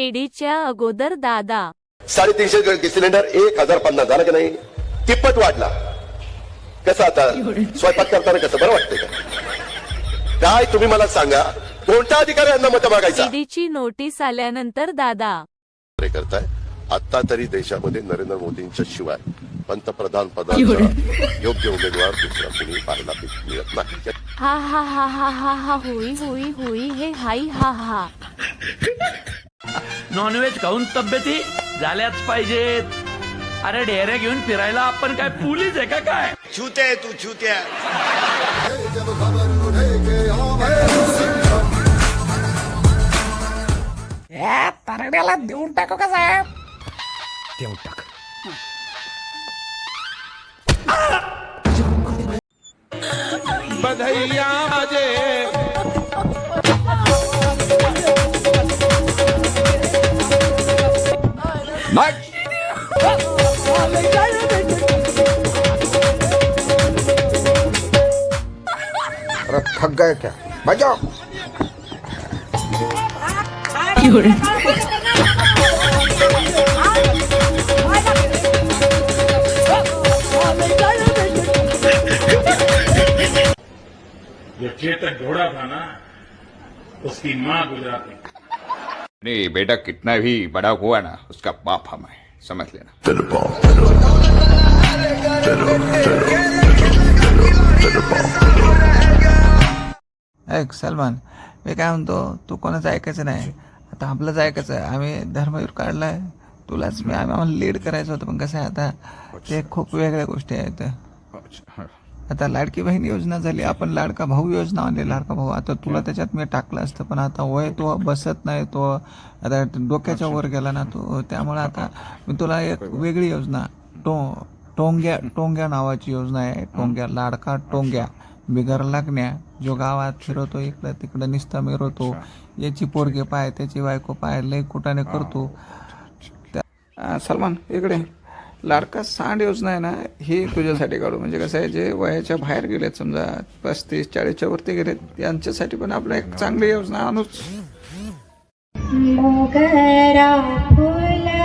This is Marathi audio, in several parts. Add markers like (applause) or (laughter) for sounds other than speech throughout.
ईडीच्या अगोदर दादा. साडेतीनशे सिलेंडर एक हजार पन्नास झालं की नाही? तिप्पट वाढला. कसं आता? स्वयंपाक करताना कसं? बरं वाटतंय का? काय तुम्ही मला सांगा? कोणत्या अधिकाऱ्यांना मत मागायचा? ईडीची नोटीस आल्यानंतर दादा. करताय आता तरी देशामध्ये नरेंद्र मोदींच्या शिवाय पंतप्रधान पदाचा योग्य उमेदवार दुसरा कुणी पाहायला मिळत नाही. हा हा हा हा हा हा होई होई होई हे हाई हा हा. नॉनव्हेज खाऊन तब्येती झाल्याच पाहिजेत. अरे ढेऱ्या घेऊन फिरायला आपण काय पोलीस आहे का काय? छूते है तू छूत्या या तरड्याला देऊन टाकू का साहेब? देऊन टाक. अरे थक गए क्या? बजाओ। जो चेतक घोड़ा था ना उसकी माँ गुजराती नहीं बेटा कितना भी बड़ा हुआ ना उसका बाप हम है समझ लेना। ऐक सलमान मी काय म्हणतो तू कोणाचं ऐकायचं नाही. आता आपलंच ऐकायचं आहे. आम्ही धर्मवीर काढलाय. तुलाच मी आम्ही आम्हाला लीड करायचं होतं पण कसं आहे आता? ते खूप वेगळ्या गोष्टी आहेत. आता लाडकी बहीण योजना झाली आपण लाडका भाऊ योजना आणली लाडका भाऊ. आता तुला त्याच्यात मी टाकलं असतं पण आता वय तो बसत नाही तो आता डोक्याच्या वर गेला ना तो. त्यामुळे आता मी तुला एक वेगळी योजना टो टोंग्या टोंग्या नावाची योजना आहे. टोंग्या लाडका टोंग्या. बिगर लागण्या जो गावात फिरवतो इकडं तिकडं निस्ता मिरवतो. याची पोरगे पाय त्याची बायको पाय लय कुटाने करतो. सलमान इकडे. लाडका सांड योजना आहे ना ही तुझ्यासाठी काढू. म्हणजे कसं आहे जे वयाच्या बाहेर गेलेत समजा पस्तीस चाळीसच्या वरती गेलेत यांच्यासाठी पण आपलं एक चांगली योजना आणूच. मोगरा फुलला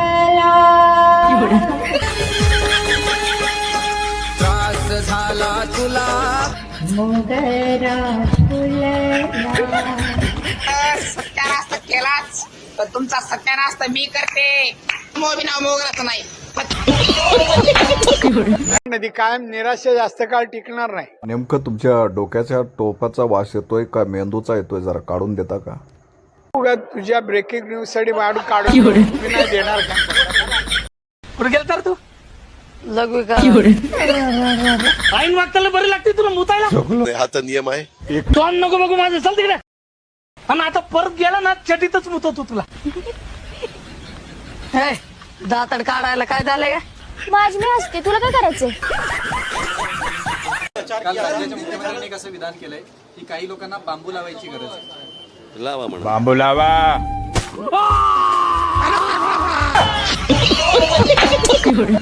त्रास झाला तुला. मोगरा फुलला सत्यानाश तर केलाच पण तुमचा सत्यानाश तर मी करते. मोबिना मोगराचं नाही. नदी कायम निराशा जास्त काळ टिकणार नाही. नेमकं तुमच्या डोक्याच्या टोपाचा वास येतोय का? मेंदूचा येतोय जरा काढून देता का? उगा तुझ्या ब्रेकिंग न्यूजसाठी वाढू काढून मी नाही देणार का? कुठे गेला तर तू? लघु आईन वागताना बरी लागते तुला मुतायला. हा तर नियम आहे. तो नको बघू माझं. चल तिकडे. आणि आता परत गेला ना चटीतच मुतवतो तुला. दातड काढायला काय झालंय का? माझी मी असते तुला काय करायचंय? काल राज्याच्या मुख्यमंत्र्यांनी कसं विधान केलंय की काही लोकांना बांबू लावायची गरज आहे. लावा म्हणा. बांबू लावा. (laughs)